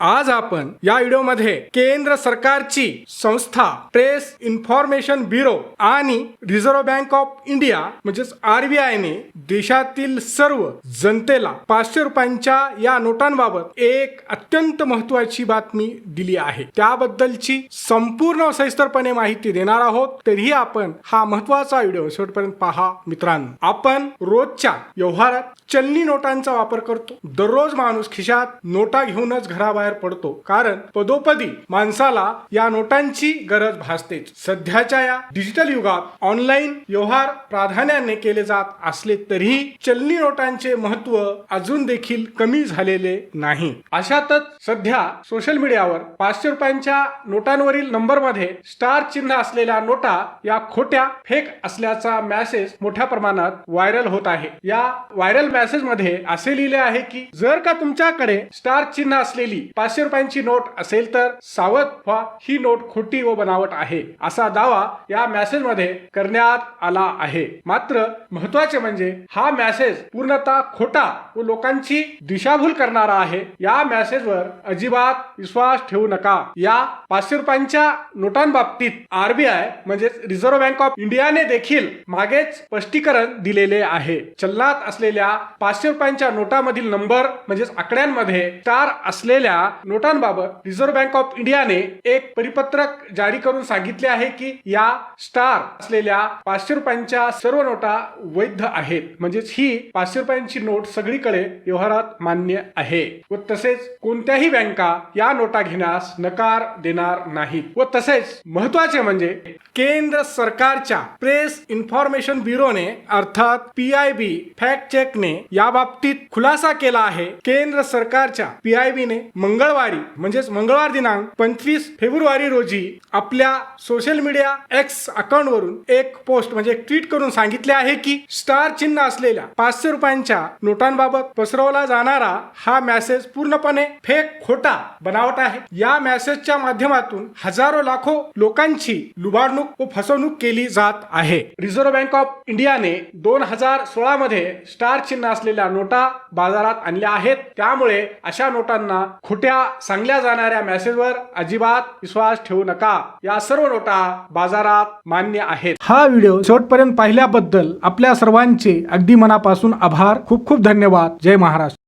आज आपण या व्हिडिओमध्ये केंद्र सरकारची संस्था प्रेस इन्फॉर्मेशन ब्युरो आणि रिझर्व्ह बँक ऑफ इंडिया म्हणजेच आरबीआयने देशातील सर्व जनतेला पाचशे रुपयांच्या या नोटांबाबत एक अत्यंत महत्वाची बातमी दिली आहे. त्याबद्दलची संपूर्ण सविस्तरपणे माहिती देणार आहोत. तरीही आपण हा महत्त्वाचा व्हिडिओ शेवटपर्यंत पहा मित्रांनो. आपण रोजच्या व्यवहारात चलनी नोटांचा वापर करतो. दररोज माणूस खिशात नोटा घेऊनच घराबाहेर पडतो. कारण पदोपदी माणसाला या नोटांची गरज भासतेच. सध्याच्या या डिजिटल युगात ऑनलाईन व्यवहार प्राधान्याने केले जात असले तरीही चलनी नोटांचे महत्त्व अजून देखील कमी झालेले नाही. अशातच सध्या सोशल मीडियावर पाचशे रुपयांच्या नोटांवरील नंबरमध्ये स्टार चिन्ह असलेल्या नोटा या खोट्या फेक असल्याचा मॅसेज मोठ्या प्रमाणात व्हायरल होत आहे. या व्हायरल मेसेजमध्ये असे लिहिले आहे की जर का तुमच्याकडे स्टार चिन्ह असलेली पाचशे रुपयांची नोट असेल तर सावध व्हा ही नोट खोटी व बनावट आहे असा दावा या मेसेजमध्ये करण्यात आला आहे. मात्र महत्त्वाचे म्हणजे हा मेसेज पूर्णतः खोटा व लोकांची दिशाभूल करणारा आहे. या मेसेजवर अजिबात विश्वास ठेवू नका. या पाचशे रुपयांच्या नोटांबाबतीत आरबीआय म्हणजेच रिझर्व्ह बँक ऑफ इंडियाने देखील मागेच स्पष्टीकरण दिलेले आहे. चलनात असलेल्या पाचशे रुपयांच्या नोटामधील नंबर म्हणजेच आकड्यांमध्ये स्टार असलेल्या नोटांबाबत रिझर्व्ह बँक ऑफ इंडियाने एक परिपत्रक जारी करून सांगितले आहे की या स्टार असलेल्या पाचशे रुपयांच्या सर्व नोटा वैध आहेत. म्हणजेच ही पाचशे रुपयांची नोट सगळीकडे व्यवहारात मान्य आहे. व तसेच कोणत्याही बँका या नोटा घेण्यास नकार देणार नाहीत. व तसेच महत्त्वाचे म्हणजे केंद्र सरकारच्या प्रेस इन्फॉर्मेशन ब्युरोने अर्थात पी आय बी फॅक्ट चेकने याबाबतीत खुलासा केला आहे. केंद्र सरकारच्या पी आय बीने मंगळवारी म्हणजेच मंगळवार दिनांक पंचवीस फेब्रुवारी रोजी आपल्या सोशल मीडिया एक्स अकाउंट वरून एक पोस्ट म्हणजे एक ट्विट करून सांगितले आहे की स्टार चिन्ह असलेल्या पाचशे रुपयांच्या नोटांबाबत पसरवला जाणारा हा मेसेज पूर्णपणे फेक खोटा बनावट आहे. या मेसेजच्या माध्यमातून हजारो लाखो लोकांची लुबाडणूक व फसवणूक केली जात आहे. रिझर्व्ह बँक ऑफ इंडियाने दोन हजार सोळा मध्ये स्टार चिन्ह असलेल्या नोटा बाजारात आणल्या आहेत. त्यामुळे अशा नोटांना खोट्या सांगल्या जाणाऱ्या मेसेजवर अजिबात विश्वास ठेवू नका. या सर्व नोटा बाजारात मान्य आहेत. हा व्हिडिओ शेवटपर्यंत पाहिल्याबद्दल आपल्या सर्वांचे अगदी मनापासून आभार. खूप खूप धन्यवाद. जय महाराष्ट्र.